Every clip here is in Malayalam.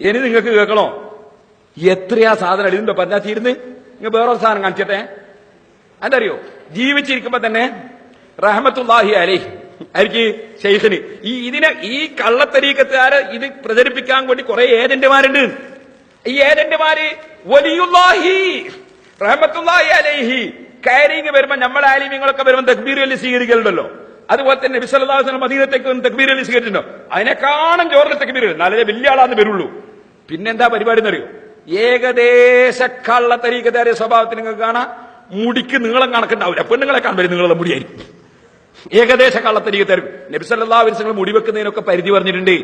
ഇനി നിങ്ങൾക്ക് കേൾക്കണോ? എത്രയാ സാധനം ഇതിന്റെ തീരുന്നു നിങ്ങൾ വേറൊരു സാധനം കാണിച്ചട്ടെ. അറിയോ ജീവിച്ചിരിക്കുമ്പോ തന്നെ റഹമത്തുല്ലാഹി അലി ആർക്ക് ഷെയ്ഖിന് ഈ ഇതിനെ ഈ കള്ളത്തരീക്കത്തുകാര് ഇത് പ്രചരിപ്പിക്കാൻ വേണ്ടി കുറെ ഏജന്റുമാരുണ്ട്. ഈ ഏജന്റുമാര് വലിയുല്ലാഹി റഹമത്തുല്ലാഹി അലൈഹി കയറിങ് വരുമ്പോ നമ്മളെ ആലിമ്യങ്ങളൊക്കെ വരുമ്പോൾ തക്ബീർ അലി സ്വീകരിക്കലുണ്ടല്ലോ. അതുപോലെ തന്നെ വിസലദാസന മദീനത്തേക്ക് തക്ബീർ അലി സ്വീകരിച്ചിട്ടുണ്ടോ? അതിനെക്കാണും ജോറിൽ തക്ബീർ നല്ല വലിയ ആളാന്ന് വരുള്ളൂ. പിന്നെന്താ പരിപാടി എന്നറിയോ ഏകദേശ കള്ളത്തരീക്കത്താരെ സ്വഭാവത്തിന് നിങ്ങൾക്ക് കാണാം. മുടിക്ക് നീളം കണക്കുണ്ടാവില്ല. പെണ്ണുങ്ങളെ കാണുമ്പോൾ നിങ്ങളുടെ മുടിയായിരിക്കും. ഏകദേശ കള്ളത്തരീക്കത്തായിരിക്കും നബിസല്ലാ വിരസങ്ങൾ മുടി വെക്കുന്നതിനൊക്കെ പരിധി പറഞ്ഞിട്ടുണ്ട്.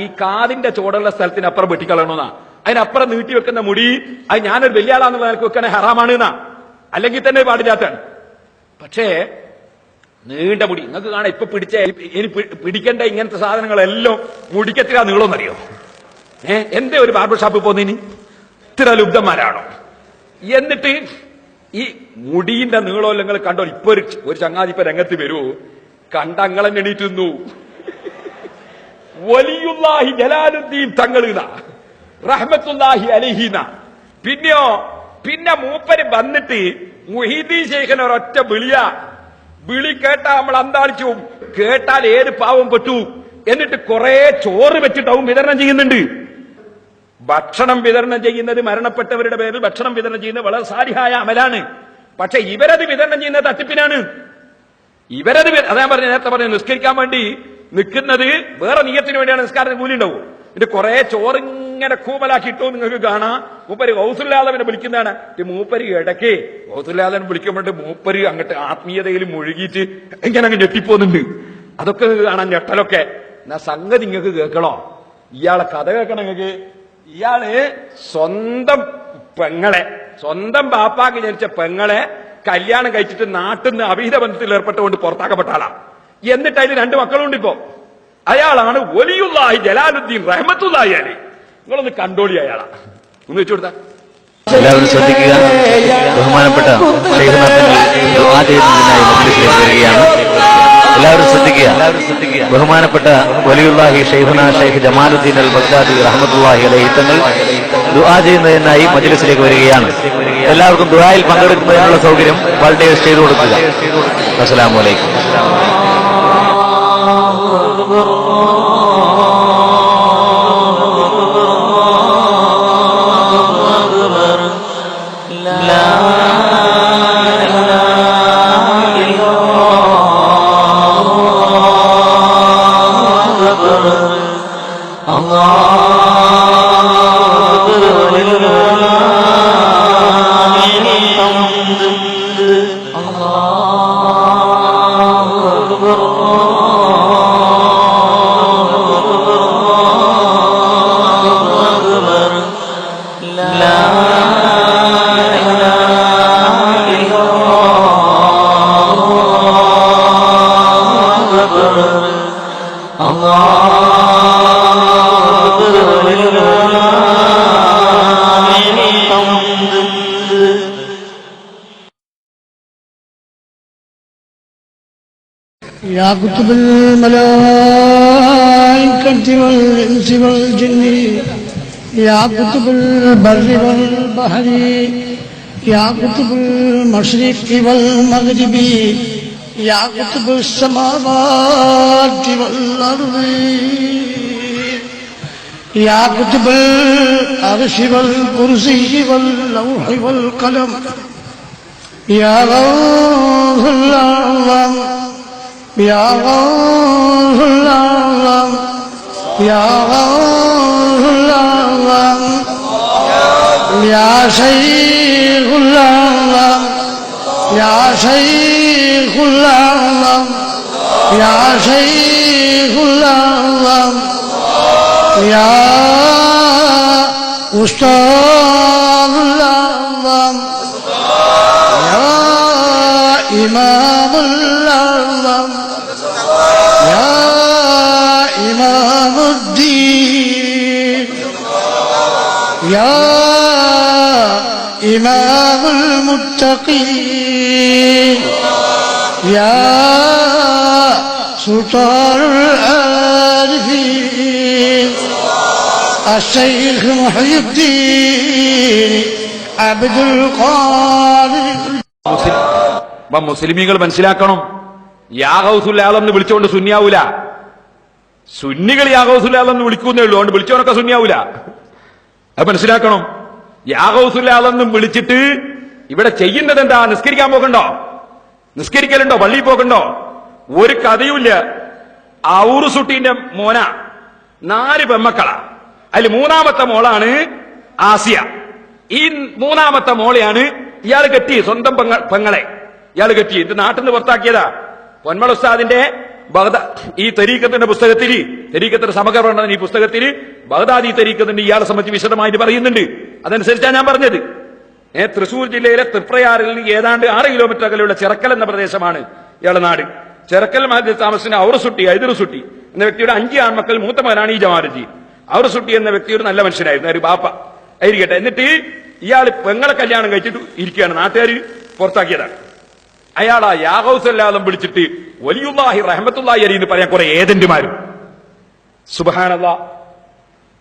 ഈ കാതിന്റെ ചോടുള്ള സ്ഥലത്തിന് അപ്പുറം വെട്ടിക്കളയണമെന്നാ. അതിനപ്പുറം നീട്ടി വെക്കുന്ന മുടി അത് ഞാനൊരു വലിയ ആളാന്നുള്ള നിലയ്ക്ക് വെക്കണേ ഹറാമാണ് എന്നാ. അല്ലെങ്കിൽ തന്നെ പാടില്ലാത്താണ് പക്ഷേ നീണ്ട മുടി. നിങ്ങൾക്ക് കാണാം ഇപ്പൊ പിടിച്ച ഇനി പിടിക്കേണ്ട ഇങ്ങനത്തെ സാധനങ്ങളെല്ലാം മുടിക്കെത്തിരാ നീളമെന്നറിയോ? ഏ എന്റെ ഒരു ബാർബർ ഷാപ്പിൽ പോകുന്നതിന് ഇത്ര ലുബ്ധന്മാരാണോ? എന്നിട്ട് ഈ മുടിന്റെ നീളം നിങ്ങൾ കണ്ടോ? ഇപ്പൊ ഒരു ഒരു ചങ്ങാതി ഇപ്പൊ രംഗത്ത് വരൂ. കണ്ടങ്ങളെ എണീറ്റുന്നു വലിയുല്ലാഹി ജലാലുദ്ദീൻ തങ്ങളുന്ന റഹ്മത്തുല്ലാഹി അലിഹീന പിന്നെയോ പിന്നെ മൂപ്പര് വന്നിട്ട് മുഹീദ്ദീൻ ശേഖന ഒരൊറ്റ വിളിയ. വിളി കേട്ടാ നമ്മൾ അന്താളിച്ചു. കേട്ടാൽ ഏത് പാവം പെട്ടു. എന്നിട്ട് കുറെ ചോറ് വെച്ചിട്ടാവും വിതരണം ചെയ്യുന്നുണ്ട്. ഭക്ഷണം വിതരണം ചെയ്യുന്നത് മരണപ്പെട്ടവരുടെ പേരിൽ ഭക്ഷണം വിതരണം ചെയ്യുന്നത് വളരെ സാരിഹായ അമലാണ്. പക്ഷെ ഇവരത് വിതരണം ചെയ്യുന്ന തട്ടിപ്പിനാണ്. ഇവരത് അതാ പറഞ്ഞു നേരത്തെ പറഞ്ഞു നിസ്കരിക്കാൻ വേണ്ടി നിൽക്കുന്നത് വേറെ നീയത്തിന് വേണ്ടിയാണ് നിസ്കാരത്തിന് കൂലി ഉണ്ടാവും ഇത് കുറെ ചോറിങ്ങനെ ഇട്ടു നിങ്ങൾക്ക് കാണാം. മൂപ്പര് ഹൗസുല്ലാദവനെ വിളിക്കുന്നതാണ്. മൂപ്പര് ഇടയ്ക്ക് ഹൗസുല്ലാദവൻ വിളിക്കുമ്പോണ്ട് മൂപ്പര് അങ്ങോട്ട് ആത്മീയതയിൽ മുഴുകിയിട്ട് ഇങ്ങനെ അങ്ങ് ഞെട്ടിപ്പോന്നുണ്ട് അതൊക്കെ കാണാൻ ഞെട്ടലൊക്കെ. എന്നാ സംഗതി നിങ്ങൾക്ക് കേൾക്കണോ? ഇയാളെ കഥ കേൾക്കണം നിങ്ങൾക്ക്? ഇയാൾ സ്വന്തം പെങ്ങളെ സ്വന്തം ബാപ്പാക്ക് ജനിച്ച പെങ്ങളെ കല്യാണം കഴിച്ചിട്ട് നാട്ടിൽ നിന്ന് അവിഹിത ബന്ധത്തിൽ ഏർപ്പെട്ടുകൊണ്ട് പുറത്താക്കപ്പെട്ട ആളാ. എന്നിട്ട് അതിൽ രണ്ട് മക്കളുണ്ട് ഇപ്പോ. അയാളാണ് ഒലിയുള്ളാഹി ജലാലുദ്ദീൻ റഹ്മത്തുല്ലാഹി അലി നിങ്ങളൊന്ന് കണ്ടോളി അയാളാ. ഒന്ന് വെച്ചു കൊടുത്താ. എല്ലാവരും ശ്രദ്ധിക്കുക. ബഹുമാനപ്പെട്ട ചെയ്യുന്നതിനായി വരികയാണ്. എല്ലാവരും ശ്രദ്ധിക്കുക. ബഹുമാനപ്പെട്ട വലിയുല്ലാഹി ഷെയ്ഖുന ഷെയ്ഖ് ജമാലുദ്ദീൻ അൽ ബഗ്ദാദി റഹമത്തുല്ലാഹി അലൈഹി തങ്ങൾ ദുആ ചെയ്യുന്നതിനായി മജ്ലിസിലേക്ക് വരികയാണ്. എല്ലാവർക്കും ദുആയിൽ പങ്കെടുക്കുന്നതിനുള്ള സൗകര്യം വളണ്ടിയേഴ്സ് ചെയ്തു കൊടുക്കുക. അസ്സലാമു يكتب الملائكة والإنس والجن، يا كتب البر والبحر، يا كتب المشرق والمغرب، يا كتب السماوات والأرض، يا كتب العرش والكرسي واللوح والقلم، يا غوث الله یا غوث یا غوث یا شیخ یا شیخ یا شیخ یا استاد الاعظم یا امام اللہ إمام المتقين يا سلطان العارفين الشيخ محي الدين عبد القادر മുസ്ലിം അപ്പൊ മുസ്ലിമീങ്ങൾ മനസ്സിലാക്കണം യാഹൗസുല്ലാളം എന്ന് വിളിച്ചുകൊണ്ട് സുന്നിയാവൂല സുന്നികൾ യാഹൗസുല്ലാളം എന്ന് വിളിക്കുന്നേ ഉള്ളൂ അതുകൊണ്ട് വിളിച്ചവനൊക്കെ സുന്നിയാവൂല അത് മനസ്സിലാക്കണം യാഹൗസുല്ലാളം വിളിച്ചിട്ട് ഇവിടെ ചെയ്യുന്നത് എന്താ നിസ്കരിക്കാൻ പോകണ്ടോ നിസ്കരിക്കലുണ്ടോ? പള്ളിയിൽ പോകണ്ടോ ഒരു കഥയുമില്ല. ഔറുസുട്ടീന്റെ മോന നാല് പെമ്മക്കളാ. അതിൽ മൂന്നാമത്തെ മോളാണ് ആസിയ. ഈ മൂന്നാമത്തെ മോളെയാണ് ഇയാൾ കെട്ടി സ്വന്തം പെങ്ങ പെങ്ങളെ. ഇയാൾ കെട്ടി ഇത് നാട്ടിൽ നിന്ന് പുറത്താക്കിയതാ. പൊന്മള ഉസ്താദിന്റെ ബഗ്ദാ ഈ തരീക്കത്തിന്റെ പുസ്തകത്തിൽ തരീക്കത്തിന്റെ സമഗ്രമാണ് ഈ പുസ്തകത്തിൽ ബഗ്ദാദി തരീക്കത്തിന്റെ ഇയാളെ സംബന്ധിച്ച് വിശദമായിട്ട് പറയുന്നുണ്ട്. അതനുസരിച്ചാണ് ഞാൻ പറഞ്ഞത്. ഏ തൃശൂർ ജില്ലയിലെ തൃപ്രയാറിൽ ഏതാണ്ട് ആറ് കിലോമീറ്റർ അകലെയുള്ള ചിറക്കൽ എന്ന പ്രദേശമാണ് ഇയാളുടെ നാട്. ചിറക്കൽ മാതിരി താമസിക്കുന്ന ഔറസുട്ടി ഐദറുസുട്ടി എന്ന വ്യക്തിയുടെ അഞ്ച് ആൺമക്കൾ മൂത്ത മകനാണ് ഈ ജമാരജി ഔറസുട്ടി എന്ന വ്യക്തി ഒരു നല്ല മനുഷ്യനായിരുന്നു ഒരു ബാപ്പ. ആയിരിക്കട്ടെ എന്നിട്ട് ഇയാൾ പെങ്ങളെ കല്യാണം കഴിച്ചിട്ട് ഇരിക്കുകയാണ്. നാട്ടുകാർ പുറത്താക്കിയതാണ്. അയാൾ ആ യാഹൗസല്ലാദം വിളിച്ചിട്ട് വലിയുല്ലാഹി റഹമത്തുല്ലാഹി അരി എന്ന് പറയാൻ കുറെ ഏജന്റുമാരും. സുബഹാനല്ലാ